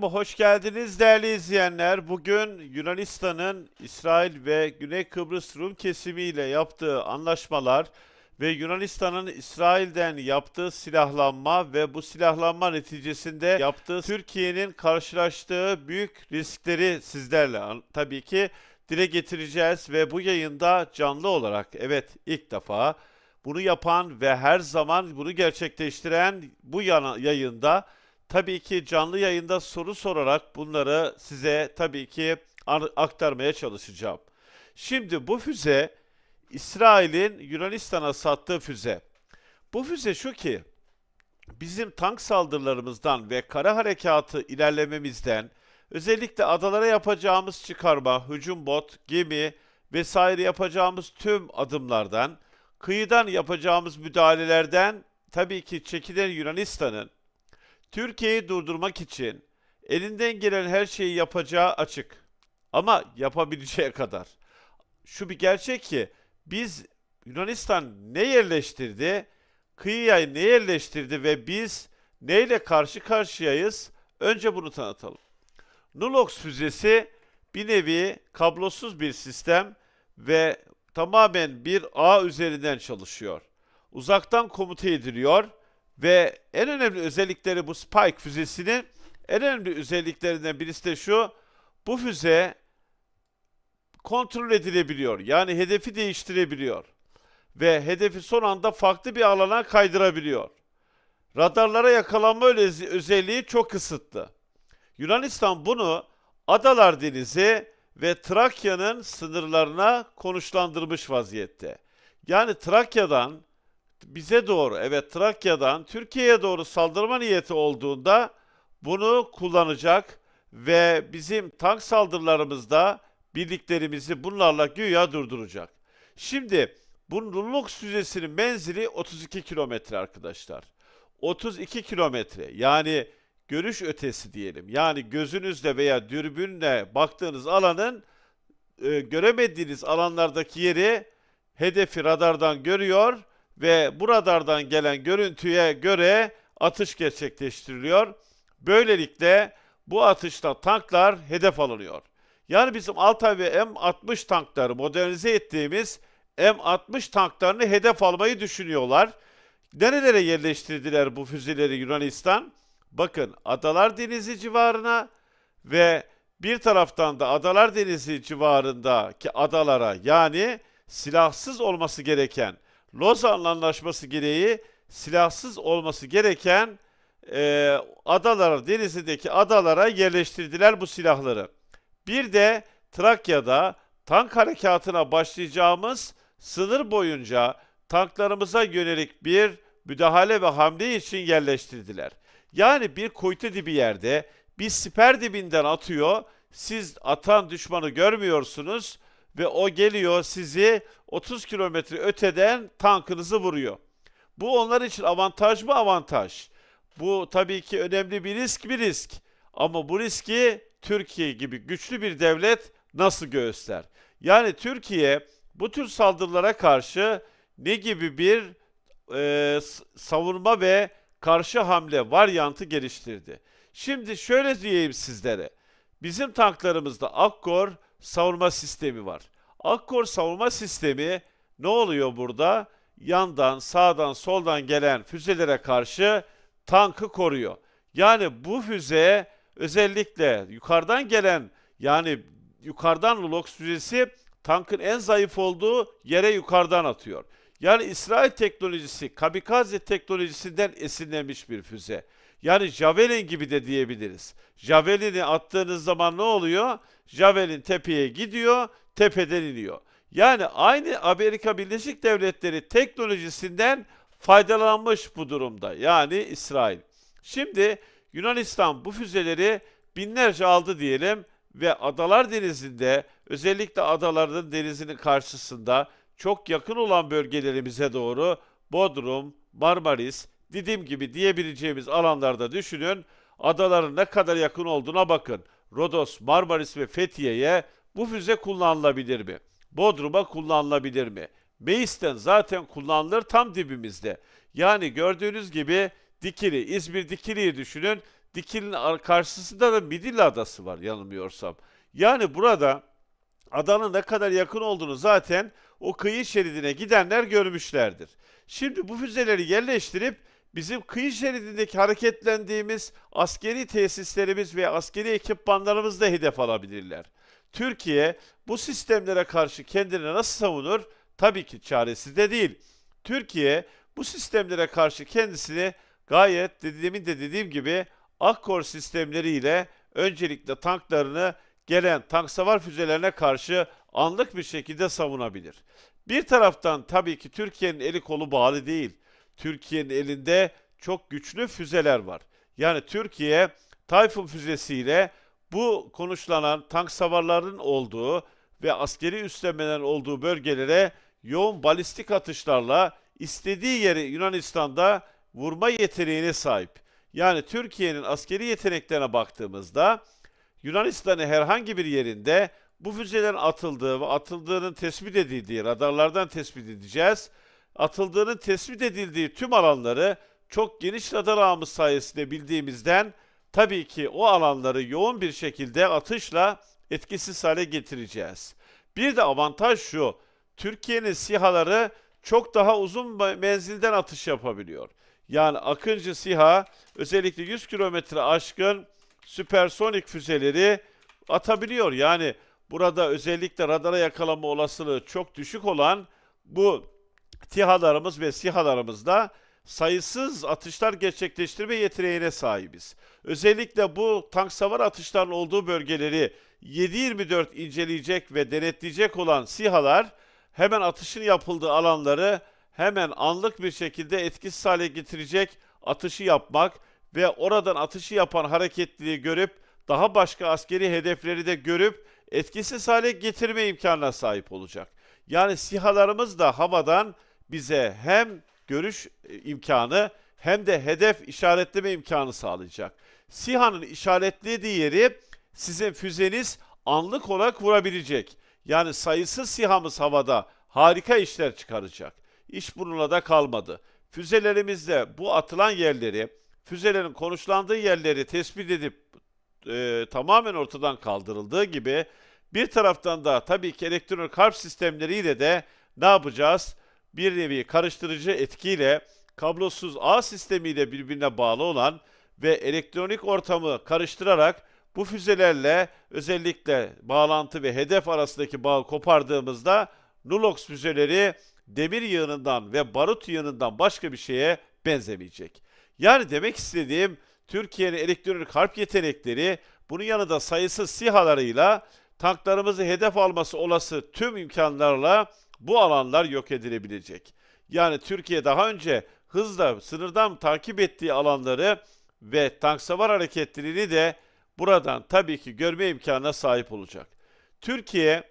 Hoş geldiniz değerli izleyenler. Bugün Yunanistan'ın İsrail ve Güney Kıbrıs Rum kesimiyle yaptığı anlaşmalar ve Yunanistan'ın İsrail'den yaptığı silahlanma ve bu silahlanma neticesinde yaptığı Türkiye'nin karşılaştığı büyük riskleri sizlerle tabii ki dile getireceğiz ve bu yayında canlı olarak evet ilk defa bunu yapan ve her zaman bunu gerçekleştiren bu yana, yayında tabii ki canlı yayında soru sorarak bunları size tabii ki ar- aktarmaya çalışacağım. Şimdi bu füze İsrail'in Yunanistan'a sattığı füze. Bu füze şu ki bizim tank saldırılarımızdan ve kara harekatı ilerlememizden özellikle adalara yapacağımız çıkarma, hücum bot, gemi vesaire yapacağımız tüm adımlardan, kıyıdan yapacağımız müdahalelerden tabii ki çekilen Yunanistan'ın Türkiye'yi durdurmak için elinden gelen her şeyi yapacağı açık. Ama yapabileceği kadar. Şu bir gerçek ki biz Yunanistan ne yerleştirdi, kıyıya ne yerleştirdi ve biz neyle karşı karşıyayız? Önce bunu tanıtalım. Nulox füzesi bir nevi kablosuz bir sistem ve tamamen bir ağ üzerinden çalışıyor. Uzaktan komuta ediliyor ve en önemli özellikleri bu Spike füzesinin en önemli özelliklerinden birisi de şu. Bu füze kontrol edilebiliyor. Yani hedefi değiştirebiliyor. Ve hedefi son anda farklı bir alana kaydırabiliyor. Radarlara yakalanma özelliği çok kısıtlı. Yunanistan bunu Adalar Denizi ve Trakya'nın sınırlarına konuşlandırmış vaziyette. Yani Trakya'dan bize doğru, evet Trakya'dan Türkiye'ye doğru saldırma niyeti olduğunda bunu kullanacak ve bizim tank saldırılarımızda birliklerimizi bunlarla güya durduracak. Şimdi bu Lulux füzesinin menzili 32 kilometre arkadaşlar. 32 kilometre yani görüş ötesi diyelim. Yani gözünüzle veya dürbünle baktığınız alanın e, göremediğiniz alanlardaki yeri hedefi radardan görüyor ve bu radardan gelen görüntüye göre atış gerçekleştiriliyor. Böylelikle bu atışta tanklar hedef alınıyor. Yani bizim Altay ve M60 tankları modernize ettiğimiz M60 tanklarını hedef almayı düşünüyorlar. Nerelere yerleştirdiler bu füzeleri Yunanistan? Bakın Adalar Denizi civarına ve bir taraftan da Adalar Denizi civarındaki adalara yani silahsız olması gereken Lozan Anlaşması gereği silahsız olması gereken e, adalara, denizindeki adalara yerleştirdiler bu silahları. Bir de Trakya'da tank harekatına başlayacağımız sınır boyunca tanklarımıza yönelik bir müdahale ve hamle için yerleştirdiler. Yani bir kuytu dibi yerde bir siper dibinden atıyor. Siz atan düşmanı görmüyorsunuz ve o geliyor sizi 30 kilometre öteden tankınızı vuruyor. Bu onlar için avantaj mı avantaj? Bu tabii ki önemli bir risk bir risk. Ama bu riski Türkiye gibi güçlü bir devlet nasıl göğüsler? Yani Türkiye bu tür saldırılara karşı ne gibi bir e, savunma ve karşı hamle varyantı geliştirdi? Şimdi şöyle diyeyim sizlere. Bizim tanklarımızda Akkor savunma sistemi var. Akkor savunma sistemi ne oluyor burada? Yandan, sağdan, soldan gelen füzelere karşı tankı koruyor. Yani bu füze özellikle yukarıdan gelen yani yukarıdan Lulox füzesi tankın en zayıf olduğu yere yukarıdan atıyor. Yani İsrail teknolojisi kamikaze teknolojisinden esinlenmiş bir füze. Yani Javelin gibi de diyebiliriz. Javelin'i attığınız zaman ne oluyor? Javelin tepeye gidiyor, tepeden iniyor. Yani aynı Amerika Birleşik Devletleri teknolojisinden faydalanmış bu durumda. Yani İsrail. Şimdi Yunanistan bu füzeleri binlerce aldı diyelim ve Adalar Denizi'nde özellikle adaların denizinin karşısında çok yakın olan bölgelerimize doğru Bodrum, Marmaris, Didim gibi diyebileceğimiz alanlarda düşünün. Adaların ne kadar yakın olduğuna bakın. Rodos, Marmaris ve Fethiye'ye bu füze kullanılabilir mi? Bodrum'a kullanılabilir mi? Meis'ten zaten kullanılır tam dibimizde. Yani gördüğünüz gibi Dikili, İzmir Dikili'yi düşünün. Dikil'in ar- karşısında da Midilli Adası var yanılmıyorsam. Yani burada adanın ne kadar yakın olduğunu zaten o kıyı şeridine gidenler görmüşlerdir. Şimdi bu füzeleri yerleştirip bizim kıyı şeridindeki hareketlendiğimiz askeri tesislerimiz ve askeri ekipmanlarımızı da hedef alabilirler. Türkiye bu sistemlere karşı kendini nasıl savunur? Tabii ki çaresiz de değil. Türkiye bu sistemlere karşı kendisini gayet dediğimin de dediğim gibi Akkor sistemleriyle öncelikle tanklarını gelen tank savar füzelerine karşı anlık bir şekilde savunabilir. Bir taraftan tabii ki Türkiye'nin eli kolu bağlı değil. Türkiye'nin elinde çok güçlü füzeler var. Yani Türkiye Tayfun füzesiyle bu konuşlanan tank savarların olduğu ve askeri üstlenmelerin olduğu bölgelere yoğun balistik atışlarla istediği yeri Yunanistan'da vurma yeteneğine sahip. Yani Türkiye'nin askeri yeteneklerine baktığımızda Yunanistan'ın herhangi bir yerinde bu füzelerin atıldığı ve atıldığının tespit edildiği radarlardan tespit edeceğiz. Atıldığının tespit edildiği tüm alanları çok geniş radar ağımız sayesinde bildiğimizden tabii ki o alanları yoğun bir şekilde atışla etkisiz hale getireceğiz. Bir de avantaj şu. Türkiye'nin SİHA'ları çok daha uzun menzilden atış yapabiliyor. Yani Akıncı SİHA özellikle 100 kilometre aşkın süpersonik füzeleri atabiliyor. Yani burada özellikle radara yakalama olasılığı çok düşük olan bu TİHA'larımız ve SİHA'larımızda sayısız atışlar gerçekleştirme yeteneğine sahibiz. Özellikle bu tank savar atışların olduğu bölgeleri 7-24 inceleyecek ve denetleyecek olan SİHA'lar hemen atışın yapıldığı alanları hemen anlık bir şekilde etkisiz hale getirecek atışı yapmak ve oradan atışı yapan hareketliliği görüp daha başka askeri hedefleri de görüp etkisiz hale getirme imkanına sahip olacak. Yani SİHA'larımız da havadan bize hem görüş e, imkanı hem de hedef işaretleme imkanı sağlayacak. SİHA'nın işaretlediği yeri sizin füzeniz anlık olarak vurabilecek. Yani sayısız SİHA'mız havada harika işler çıkaracak. İş bununla da kalmadı. Füzelerimizde bu atılan yerleri, füzelerin konuşlandığı yerleri tespit edip e, tamamen ortadan kaldırıldığı gibi bir taraftan da tabii ki elektronik harp sistemleriyle de ne yapacağız? Bir nevi karıştırıcı etkiyle kablosuz ağ sistemiyle birbirine bağlı olan ve elektronik ortamı karıştırarak bu füzelerle özellikle bağlantı ve hedef arasındaki bağı kopardığımızda Nulox füzeleri demir yığınından ve barut yığınından başka bir şeye benzemeyecek. Yani demek istediğim Türkiye'nin elektronik harp yetenekleri bunun yanında sayısız SİHA'larıyla tanklarımızı hedef alması olası tüm imkanlarla bu alanlar yok edilebilecek. Yani Türkiye daha önce hızla sınırdan takip ettiği alanları ve tank savar hareketliliğini de buradan tabii ki görme imkanına sahip olacak. Türkiye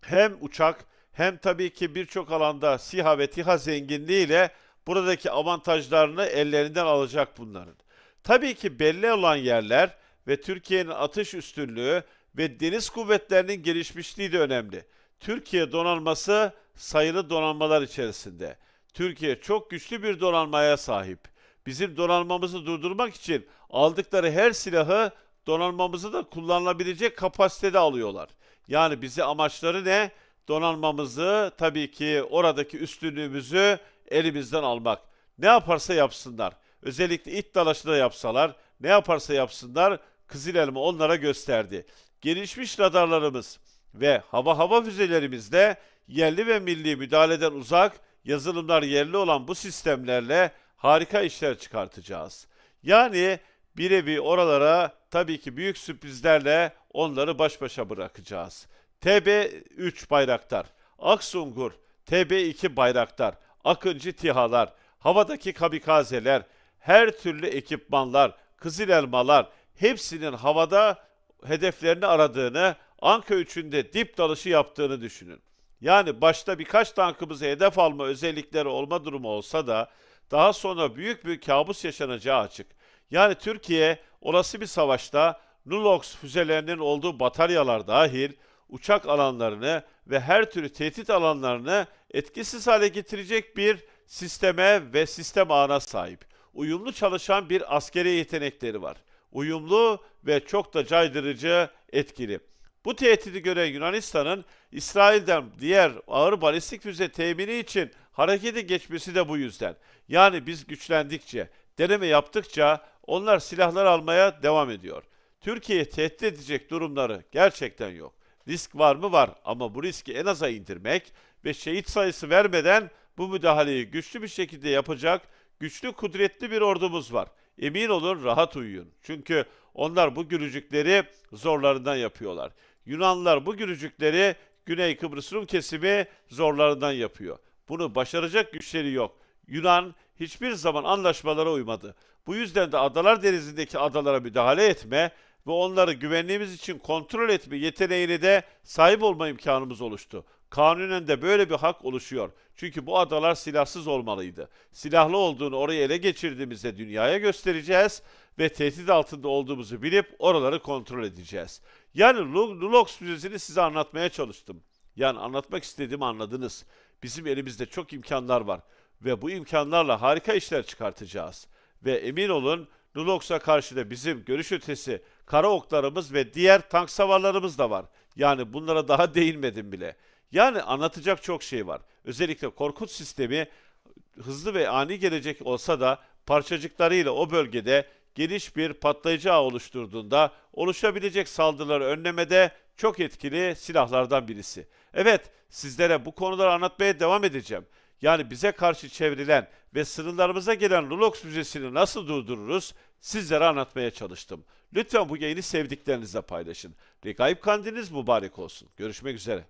hem uçak hem tabii ki birçok alanda SİHA ve TİHA zenginliğiyle buradaki avantajlarını ellerinden alacak bunların. Tabii ki belli olan yerler ve Türkiye'nin atış üstünlüğü ve deniz kuvvetlerinin gelişmişliği de önemli. Türkiye donanması sayılı donanmalar içerisinde. Türkiye çok güçlü bir donanmaya sahip. Bizim donanmamızı durdurmak için aldıkları her silahı donanmamızı da kullanılabilecek kapasitede alıyorlar. Yani bize amaçları ne? Donanmamızı tabii ki oradaki üstünlüğümüzü elimizden almak. Ne yaparsa yapsınlar. Özellikle it dalaşı da yapsalar ne yaparsa yapsınlar Kızıl Elma onlara gösterdi. Gelişmiş radarlarımız ve hava hava füzelerimizde yerli ve milli müdahaleden uzak yazılımlar yerli olan bu sistemlerle harika işler çıkartacağız. Yani birebi oralara tabii ki büyük sürprizlerle onları baş başa bırakacağız. TB3 Bayraktar, Aksungur, TB2 Bayraktar, Akıncı TİHA'lar, havadaki kamikazeler, her türlü ekipmanlar, kızıl elmalar hepsinin havada hedeflerini aradığını, Anka 3'ün de dip dalışı yaptığını düşünün. Yani başta birkaç tankımızı hedef alma özellikleri olma durumu olsa da daha sonra büyük bir kabus yaşanacağı açık. Yani Türkiye olası bir savaşta Nulox füzelerinin olduğu bataryalar dahil uçak alanlarını ve her türlü tehdit alanlarını etkisiz hale getirecek bir sisteme ve sistem ağına sahip. Uyumlu çalışan bir askeri yetenekleri var. uyumlu ve çok da caydırıcı etkili. Bu tehdidi gören Yunanistan'ın İsrail'den diğer ağır balistik füze temini için harekete geçmesi de bu yüzden. Yani biz güçlendikçe, deneme yaptıkça onlar silahlar almaya devam ediyor. Türkiye'yi tehdit edecek durumları gerçekten yok. Risk var mı? Var ama bu riski en aza indirmek ve şehit sayısı vermeden bu müdahaleyi güçlü bir şekilde yapacak güçlü kudretli bir ordumuz var. Emin olun rahat uyuyun. Çünkü onlar bu gülücükleri zorlarından yapıyorlar. Yunanlılar bu gülücükleri Güney Kıbrıs Rum kesimi zorlarından yapıyor. Bunu başaracak güçleri yok. Yunan hiçbir zaman anlaşmalara uymadı. Bu yüzden de Adalar Denizi'ndeki adalara müdahale etme ve onları güvenliğimiz için kontrol etme yeteneğine de sahip olma imkanımız oluştu. Kanunen de böyle bir hak oluşuyor. Çünkü bu adalar silahsız olmalıydı. Silahlı olduğunu oraya ele geçirdiğimizde dünyaya göstereceğiz ve tehdit altında olduğumuzu bilip oraları kontrol edeceğiz. Yani Lu- Lulox füzesini size anlatmaya çalıştım. Yani anlatmak istediğimi anladınız. Bizim elimizde çok imkanlar var ve bu imkanlarla harika işler çıkartacağız. Ve emin olun Lulox'a karşı da bizim görüş ötesi kara oklarımız ve diğer tank savarlarımız da var. Yani bunlara daha değinmedim bile. Yani anlatacak çok şey var. Özellikle Korkut sistemi hızlı ve ani gelecek olsa da parçacıklarıyla o bölgede geniş bir patlayıcı ağ oluşturduğunda oluşabilecek saldırıları önlemede çok etkili silahlardan birisi. Evet, sizlere bu konuları anlatmaya devam edeceğim. Yani bize karşı çevrilen ve sınırlarımıza gelen Lulox Müzesi'ni nasıl durdururuz sizlere anlatmaya çalıştım. Lütfen bu yayını sevdiklerinizle paylaşın. Regaib kandiliniz mübarek olsun. Görüşmek üzere.